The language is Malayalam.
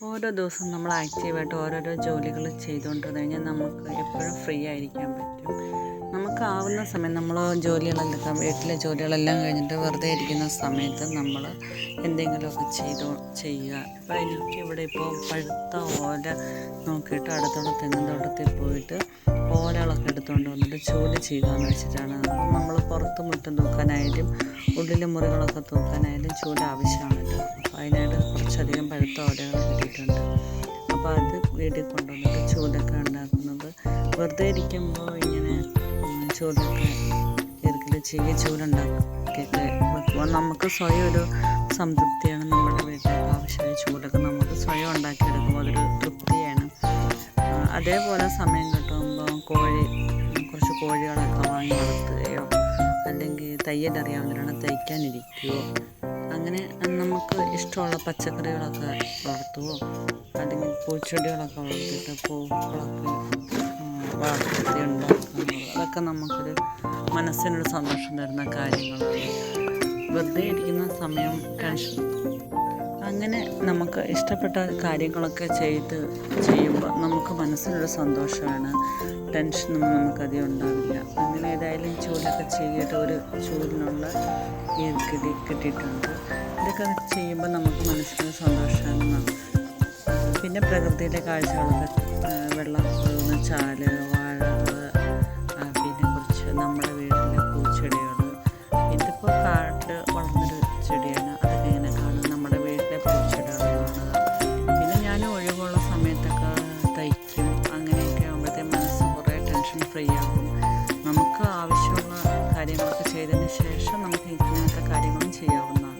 ഓരോ ദിവസവും നമ്മൾ ആക്റ്റീവായിട്ട് ഓരോരോ ജോലികൾ ചെയ്തുകൊണ്ടിരുന്നു കഴിഞ്ഞാൽ നമുക്ക് എപ്പോഴും ഫ്രീ ആയിരിക്കാൻ പറ്റും. നമുക്കാവുന്ന സമയം നമ്മൾ ജോലികളെല്ലാം വീട്ടിലെ ജോലികളെല്ലാം കഴിഞ്ഞിട്ട് വെറുതെ ഇരിക്കുന്ന സമയത്ത് നമ്മൾ എന്തെങ്കിലുമൊക്കെ ചെയ്തു ചെയ്യുക. ഇപ്പോൾ എനിക്ക് ഇവിടെ ഇപ്പോൾ പഴുത്ത ഓല നോക്കിയിട്ട് അടുത്തുള്ള തെങ്ങിൻ തോട്ടത്തിൽ പോയിട്ട് ഓലകളൊക്കെ എടുത്തുകൊണ്ട് വന്നിട്ട് ജോലി ചെയ്യുകയെന്ന് വെച്ചിട്ടാണ്. നമ്മൾ പുറത്ത് മുറ്റം തൂക്കാനായാലും ഉള്ളിലെ മുറികളൊക്കെ തൂക്കാനായാലും ജോലി ആവശ്യമാണല്ലോ അപ്പോൾ അതിനായിട്ട് കുറച്ചധികം പഴുത്ത ഓലകൾ കിട്ടിയിട്ടുണ്ട് അപ്പോൾ അത് വീട്ടിൽ കൊണ്ടുവന്നിട്ട് ചൂലൊക്കെ ഉണ്ടാക്കുന്നത്. വെറുതെ ഇരിക്കുമ്പോൾ ഇങ്ങനെ ചൂലൊക്കെ ഇറുക്കിൽ ചെയ്യ ചൂലുണ്ടാക്കിയൊക്കെ വെക്കുമ്പോൾ നമുക്ക് സ്വയം ഒരു സംതൃപ്തിയാണ് നമ്മുടെ വീട്ടിൽ ആവശ്യമായ ചൂടൊക്കെ നമുക്ക് സ്വയം ഉണ്ടാക്കിയെടുക്കുമ്പോൾ അതൊരു തൃപ്തിയാണ്. അതേപോലെ സമയം കിട്ടുമ്പോൾ കോഴി കുറച്ച് കോഴികളൊക്കെ വാങ്ങി വളർത്തുകയോ അല്ലെങ്കിൽ തയ്യലറിയാവുന്നവരാണ് തയ്ക്കാനിരിക്കുകയോ അങ്ങനെ നമുക്ക് ഇഷ്ടമുള്ള പച്ചക്കറികളൊക്കെ വളർത്തുകയോ അല്ലെങ്കിൽ പൂച്ചെടികളൊക്കെ വളർത്തിയിട്ട് പൂക്കളൊക്കെ വളർത്തി ഉണ്ടാക്കുക അതൊക്കെ നമുക്കൊരു മനസ്സിനൊരു സന്തോഷം തരുന്ന കാര്യങ്ങളാണ്. വെറുതെ ഇരിക്കുന്ന സമയം ടെൻഷൻ. അങ്ങനെ നമുക്ക് ഇഷ്ടപ്പെട്ട കാര്യങ്ങളൊക്കെ ചെയ്ത് ചെയ്യുമ്പോൾ നമുക്ക് മനസ്സിനൊരു സന്തോഷമാണ്. ടെൻഷനൊന്നും നമുക്കധികം ഉണ്ടാവില്ല. അങ്ങനെ ഏതായാലും ചൂലൊക്കെ ചെയ്തിട്ട് ഒരു ചൂലിനുള്ള കിട്ടി കിട്ടിയിട്ടുണ്ട്. ഇതൊക്കെ ചെയ്യുമ്പോൾ നമുക്ക് മനസ്സിന് സന്തോഷമാണ്. പിന്നെ പ്രകൃതിയിലെ കാഴ്ചകളൊക്കെ വെള്ളം ഒഴുകുന്ന ചാൽ വാഴ പിന്നെ കുറച്ച് നമ്മുടെ വീട്ടിലെ പൂച്ചെടികൾ ഇതിപ്പോൾ കാട്ട് വളർന്നൊരു ചെടിയാണ്. അതൊക്കെ ഇങ്ങനെ കാണും. നമ്മുടെ വീട്ടിലെ പൂച്ചെടികൾ കാണുക പിന്നെ ഞാൻ ഒഴിവുള്ള സമയത്തൊക്കെ തയ്ക്കും. അങ്ങനെയൊക്കെ ആകുമ്പോഴത്തെ മനസ്സ് കുറേ ടെൻഷൻ ഫ്രീ ആകും ചെയ്തതിന് ശേഷം നമുക്ക് ഇങ്ങനത്തെ കാര്യങ്ങളും ചെയ്യാവുന്നതാണ്.